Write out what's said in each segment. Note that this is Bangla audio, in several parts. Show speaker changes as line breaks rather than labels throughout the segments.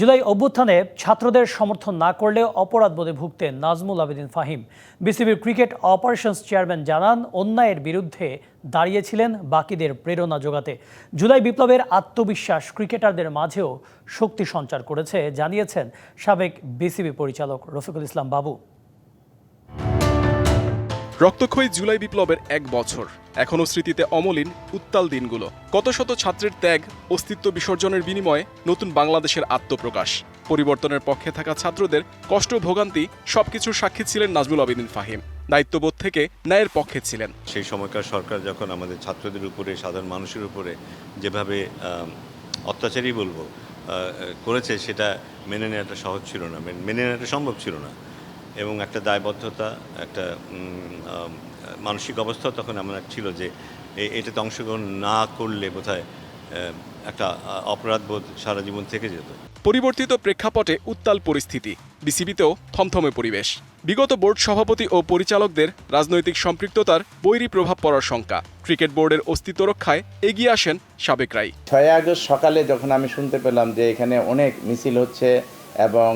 জুলাই অভ্যুত্থানে ছাত্রদের সমর্থন না করলে অপরাধ বোধে ভুগতেন নাজমুল আবেদিন ফাহিম। বিসিবির ক্রিকেট অপারেশনস চেয়ারম্যান জানান, অন্যায়ের বিরুদ্ধে দাঁড়িয়েছিলেন বাকিদের প্রেরণা যোগাতে। জুলাই বিপ্লবের আত্মবিশ্বাস ক্রিকেটারদের মাঝেও শক্তি সঞ্চার করেছে, জানিয়েছেন সাবেক বিসিবি পরিচালক রফিকুল ইসলাম বাবু।
রক্তক্ষয়ী জুলাই বিপ্লবের এক বছর। এখনও স্মৃতিতে অমলিন, উত্তাল দিনগুলো। কত শত ছাত্রের ত্যাগ, অস্তিত্ব বিসর্জনের বিনিময়ে নতুন বাংলাদেশের আত্মপ্রকাশ। পরিবর্তনের পক্ষে থাকা ছাত্রদের কষ্ট, ভোগান্তি, সবকিছুর সাক্ষী ছিলেন নাজমুল আবেদিন ফাহিম। দায়িত্ববোধ থেকে ন্যায়ের পক্ষে ছিলেন।
সেই সময়কার সরকার যখন আমাদের ছাত্রদের উপরে, সাধারণ মানুষের উপরে যেভাবে অত্যাচারই বলব করেছে, সেটা মেনে নেওয়াটা সহজ ছিল না। মেনে নেওয়াটা সম্ভব ছিল না। এবং একটা দায়বদ্ধতা একটা মানসিক অবস্থা তখন এমন এক ছিল যে এটাতে অংশগ্রহণ না করলে বোধহয় একটা অপরাধবোধ সারা জীবন থেকে যেত।
পরিবর্তিত প্রেক্ষাপটে উত্তাল পরিস্থিতি বিসিবিতেও থমথমে পরিবেশ। বিগত বোর্ড সভাপতি ও পরিচালকদের রাজনৈতিক সম্পৃক্ততার বৈরী প্রভাব পড়ার শঙ্কা। ক্রিকেট বোর্ডের অস্তিত্ব রক্ষায় এগিয়ে আসেন সাবেকরাই
ছয় আগস্ট সকালে যখন আমি শুনতে পেলাম যে এখানে অনেক মিছিল হচ্ছে এবং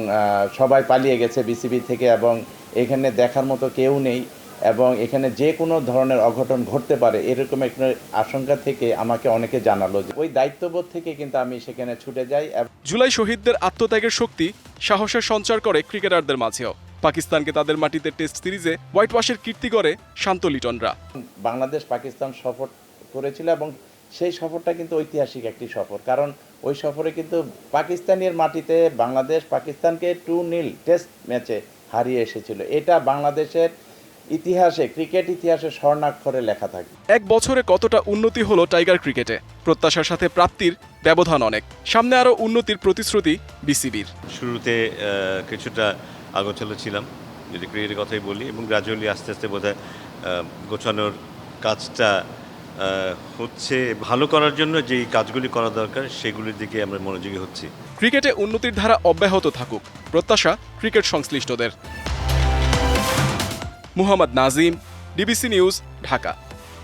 সবাই পালিয়ে গেছে বিসিবি থেকে এবং এখানে দেখার মতো কেউ নেই এবং এখানে যে কোনো ধরনের অঘটন ঘটতে পারে এরকম একটা আশঙ্কা থেকে আমাকে অনেকে জানালো যে ওই দায়িত্ববোধ থেকে কিন্তু আমি সেখানে ছুটে যাই
জুলাই শহীদদের আত্মত্যাগের শক্তি সাহসের সঞ্চার করে ক্রিকেটারদের মাঝেও। পাকিস্তানকে তাদের মাটিতে টেস্ট সিরিজে হোয়াইট ওয়াশের কীর্তি করে শান্ত লিটনরা।
বাংলাদেশ পাকিস্তান সফর করেছিল এবং সেই সফরটা কিন্তু ঐতিহাসিক একটি সফর। কারণ ওই সফরে কিন্তু পাকিস্তানের মাটিতে বাংলাদেশ পাকিস্তানকে টু নীল টেস্ট ম্যাচে হারিয়ে এসেছিল। এটা বাংলাদেশের ইতিহাসে ক্রিকেট ইতিহাসে স্বর্ণাক্ষরে লেখা থাকে।
এক বছরে কতটা উন্নতি হলো টাইগার ক্রিকেটে প্রত্যাশার সাথে প্রাপ্তির ব্যবধান অনেক। সামনে আরও উন্নতির প্রতিশ্রুতি বিসিবির।
শুরুতে কিছুটা আগোছালো ছিলাম যদি ক্রিকেটের কথাই বলি এবং গ্রাজুয়ালি আস্তে আস্তে বোধহয় গোছানোর কাজটা হচ্ছে ভালো করার জন্য যেই কাজগুলি করা দরকার, সেগুলির দিকে আমরা মনোযোগী হচ্ছি।
ক্রিকেটে উন্নতির ধারা অব্যাহত থাকুক। প্রত্যাশা ক্রিকেট সংশ্লিষ্টদের। Muhammad Nazim, DBC news, Dhaka.